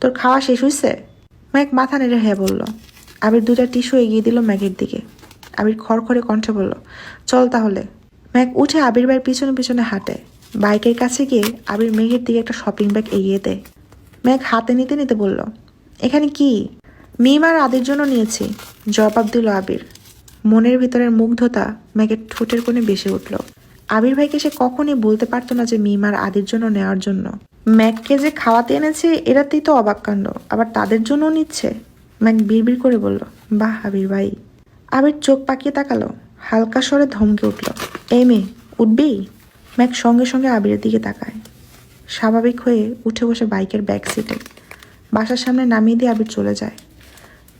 তোর খাওয়া শেষ হয়েছে ম্যাক মাথা নেড়ে হ্যাঁ বলল, আবির দুটা টিস্যু এগিয়ে দিল ম্যাগের দিকে। আবির খড়খড়ে কণ্ঠে বলল, চল তাহলে। ম্যাক উঠে আবির ভাইয়ের পিছনে পিছনে হাঁটে। বাইকের কাছে গিয়ে আবির মেঘের দিকে একটা শপিং ব্যাগ এগিয়ে দেয়। ম্যাক হাতে নিতে নিতে বলল, এখানে কি? মিম আর আদির জন্য নিয়েছি। জবাব দিল আবির। মনের ভিতরের মুগ্ধতা ম্যাগের ঠোঁটের কোণে বেশি উঠল। আবির ভাইকে সে কখনই বলতে পারতো না যে মিম আর আদির জন্য নেওয়ার জন্য। ম্যাককে যে খাওয়াতে এনেছে, এরাতেই তো অবাক কাণ্ড। আবার তাদের জন্য নিচ্ছে। ম্যাক বিড়বিড় করে বলল, বাহ আবির ভাই। আবির চোখ পাকিয়ে তাকালো। হালকা স্বরে ধমকে উঠল, এই মেয়ে উঠবি ম্যাক সঙ্গে সঙ্গে আবিরের দিকে তাকায়। স্বাভাবিক হয়ে উঠে বসে বাইকের ব্যাক সিটে। বাসার সামনে নামিয়ে দিয়ে আবির চলে যায়।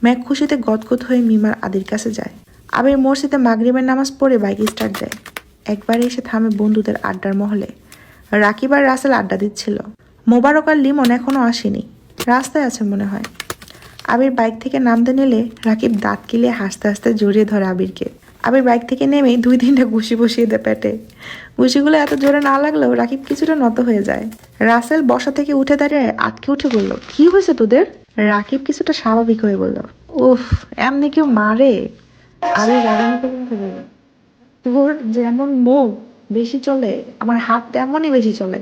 ম্যাক খুশিতে গদগদ হয়ে মিমার আদির কাছে যায়। আবির মসজিদে মাগরিবের নামাজ পড়ে বাইক স্টার্ট দেয়। একবারে এসে থামে বন্ধুদের আড্ডার মহলে। রাকিব আর রাসেল আড্ডা দিচ্ছিল। মোবারক আর লিমন এখনও আসেনি। রাস্তায় আছে মনে হয়। আবির বাইক থেকে নামতে নিলে রাকিব দাঁত কিলিয়ে হাসতে হাসতে জড়িয়ে ধরে আবিরকে। আবির বাইক থেকে নেমে দুই তিনটা ঘুষি বসিয়ে দেয় পেটে। ঘুষিগুলো এত জোরে না লাগলেও রাকিব কিছুটা নত হয়ে যায়। রাসেল বসা থেকে উঠে দাঁড়িয়ে আটকে উঠে বলল, কি হয়েছে তোদের? রাকিব কিছুটা স্বাভাবিক হয়ে বলল, উফ, এমনি কেউ মারে? আবির তোর যেমন মুখ বেশি চলে, আমার হাত তেমনই বেশি চলে।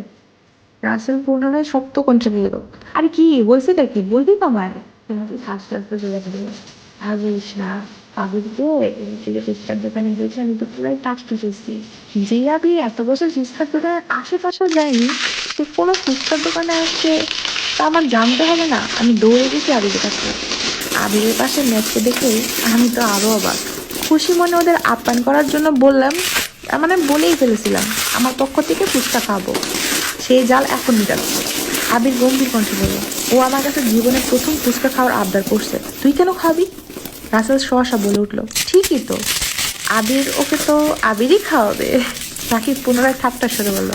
রাসেল পুনরায় শক্ত কণ্ঠে বলল, আর কি বলছি কি বলবি তো আমার আস্তে আস্তে চলে গেল। দোকানে আমি তো টাচ আবি এত বছর সে কোনো দোকানে আসছে আমার জানতে হবে না। আমি দৌড়ে গেছি আবিরের কাছে। আবিরের পাশে ম্যাচকে দেখে আমি তো আরও অবাক। খুশি মনে ওদের আপ্যায়ন করার জন্য বললাম মানে বলেই ফেলেছিলাম, আমার পক্ষ থেকে ফুচকা খাব। সেই জাল এখন মিটাচ্ছে। আবির গম্ভীর কণ্ঠে বলল, ও আমার কাছে জীবনের প্রথম ফুচকা খাওয়ার আবদার করছে। তুই কেন খাবি? রাসেল সহসা বলে উঠল, ঠিকই তো। আবির ওকে তো আবিরই খাওয়াবে। রাকিব পুনরায় ঠাট্টা সরে বলল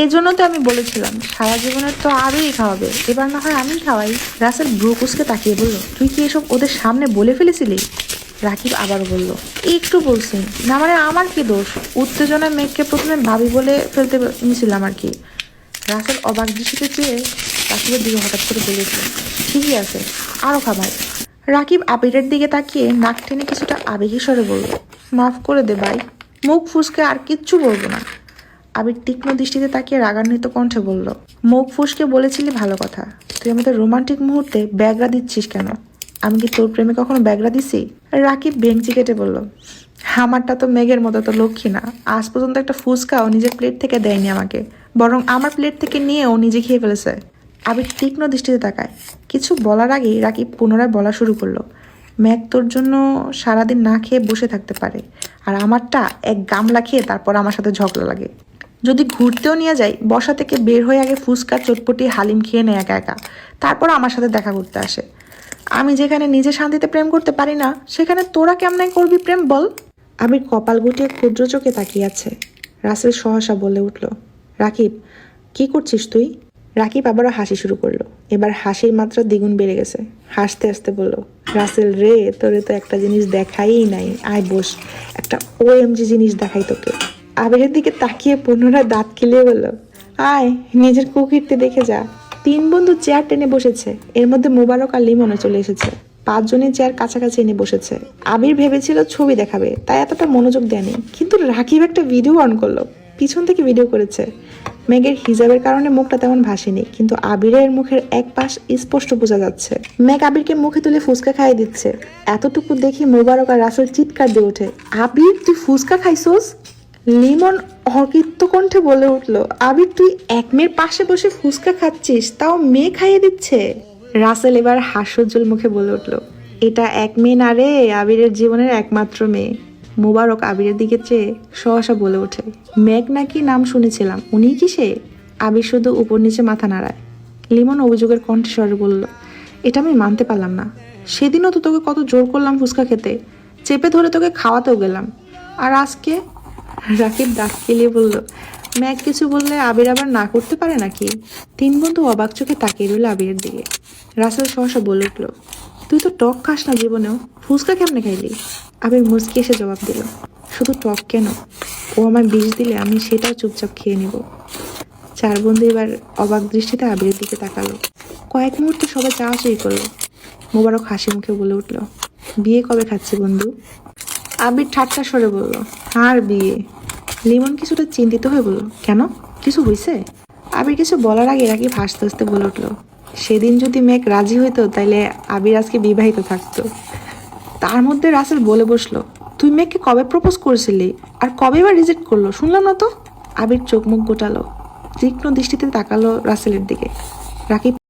এই জন্য তো আমি বলেছিলাম, সারা জীবনের তো আবিরই খাওয়াবে। এবার না হয় আমি খাওয়াই। রাসেল ব্রুকুসকে তাকিয়ে বলল, তুই কি এসব ওদের সামনে বলে ফেলেছিলি? রাকিব আবারও বলল, একটু বলছি না মানে আমার কি দোষ? উত্তেজনায় মেঘকে প্রথমে ভাবি বলে ফেলতে নিয়েছিলাম আর কি। রাসেল অবাক দৃষ্টিতে চেয়ে রাকিবের দিকে হঠাৎ করে বলে উঠল, ঠিকই আছে আরও খাবার। রাকিব আবিরের দিকে তাকিয়ে নাক টেনে কিছুটা আবেগী স্বরে বলল, মাফ করে দে ভাই, মুখ ফুসকে আর কিচ্ছু বলব না। আবির তীক্ষ্ণ দৃষ্টিতে তাকিয়ে রাগান্বিত কণ্ঠে বলল, মুখ ফুসকে বলেছিলি ভালো কথা, তুই আমাদের রোমান্টিক মুহূর্তে ব্যাগরা দিচ্ছিস কেন? আমি কি তোর প্রেমে কখনো ব্যাগরা দিছি? রাকিব বেঞ্চি কেটে বলল আমারটা তো মেঘের মতো, তো লক্ষ্মী না। আজ পর্যন্ত একটা ফুচকা ও নিজের প্লেট থেকে দেয়নি আমাকে, বরং আমার প্লেট থেকে নিয়ে ও নিজে খেয়ে ফেলেছে। আবির তীক্ষ্ণ দৃষ্টিতে তাকায়। কিছু বলার আগেই রাকিব পুনরায় বলা শুরু করল ম্যাক তোর জন্য সারাদিন না খেয়ে বসে থাকতে পারে, আর আমারটা এক গামলা খেয়ে তারপর আমার সাথে ঝগড়া লাগে। যদি ঘুরতেও নিয়ে যাই, বসা থেকে বের হয়ে আগে ফুচকা, চটপটি, হালিম খেয়ে নেয় একা একা। তারপর আমার সাথে দেখা করতে আসে। আমি যেখানে নিজে শান্তিতে প্রেম করতে পারি না, সেখানে তোরা কেমনে করবি প্রেম বল? আবির কপাল গুটিয়ে ক্ষুদ্র চোখে তাকিয়ে আছে। রাসেল সহসা বলে উঠল, রাকিব, কি করছিস তুই? রাকিব আবারও হাসি শুরু করল। এবার হাসির মাত্রা দ্বিগুণ বেড়ে গেছে। হাসতে হাসতে বলল, রাসেল রে, তোরে তো একটা জিনিস দেখাই নাই। আয় বস, একটা ওএমজি জিনিস দেখাই তোকে। আবিরের দিকে তাকিয়ে পুনরায় দাঁত কিলিয়ে বলল, আয়, নিজের কুকিরতে দেখে যা। তিন বন্ধু চেয়ার টেনে বসেছে। এর মধ্যে মোবারক আর লিমনও চলে এসেছে। পাঁচজনের চেয়ার কাছাকাছি এনে বসেছে। আবির ভেবেছিল ছবি দেখাবে, তাই এতটা মনোযোগ দেয়নি। কিন্তু রাকিব একটা ভিডিও অন করল। পিছন থেকে ভিডিও করেছে। মেঘের হিজাবের কারণে মুখটা তেমন ভাসেনি, কিন্তু আবিরের মুখের এক পাশ স্পষ্ট বোঝা যাচ্ছে। মেঘ আবিরকে মুখে তুলে ফুচকা খাইয়ে দিচ্ছে। এতটুকু দেখি মোবারক আর রাসেল চিৎকার দিয়ে ওঠে। আবির, তুই ফুচকা খাইছোস? লিমন অকৃত্য কণ্ঠে বলে উঠল আবির তুই এক মেয়ের পাশে বসে ফুচকা খাচ্ছিস, তাও মেয়ে খাইয়ে দিচ্ছে? রাসেল এবার হাস্যোজ্জ্বল মুখে বলে উঠল, এটা এক মেয়ে না রে, আবিরের জীবনের একমাত্র মেয়ে। মোবারক আবিরের দিকে চেয়ে সহসা বলে ওঠে, মেঘ নাকি নাম শুনেছিলাম উনি কি সে? আবির শুধু উপর নিচে মাথা নাড়ায়। লিমন অভিযোগের কণ্ঠস্বরে বলল, এটা আমি মানতে পারলাম না। সেদিনও তো তোকে কত জোর করলাম ফুচকা খেতে, চেপে ধরে তোকে খাওয়াতেও গেলাম। আর আজকে রাকিব দাঁত কেলিয়ে বলল ম্যাক কিছু বললে আবির আবার না করতে পারে নাকি? তিন বন্ধু অবাক চোখে তাকিয়ে রইল আবিরের দিকে। রাসেল সহসা বলে উঠল, তুই তো টক খাস না জীবনেও, ফুচকা কেমনে খাইলি? আবির মুচকি এসে জবাব দিল, শুধু টক কেন? ও আমার বিষ দিলে আমি সেটাও চুপচাপ খেয়ে নিব। চার বন্ধু এবার অবাক দৃষ্টিতে আবিরের দিকে তাকালো। কয়েক মুহূর্তে সবাই চাওয়াচাই করল। মোবারক হাসি মুখে বলে উঠল, বিয়ে কবে খাচ্ছি বন্ধু? আবির ঠাট্টা সরে বলল, আর বিয়ে। লিমন কিছুটা চিন্তিত হয়ে বলল, কেন? কিছু হয়েছে আবির কিছু বলার আগে রাকিব হাসতে হাসতে বলে উঠল, সেদিন যদি মেঘ রাজি হইতো, তাইলে আবির আজকে বিবাহিত থাকতো। তার মধ্যে রাসেল বলে বসল, তুই মেঘকে কবে প্রপোজ করেছিলি? আর কবে বা রিজেক্ট করল? শুনলাম না তো? আবির চোখ মুখ গোটালো, তীক্ষ্ণ দৃষ্টিতে তাকালো রাসেলের দিকে। রাকিব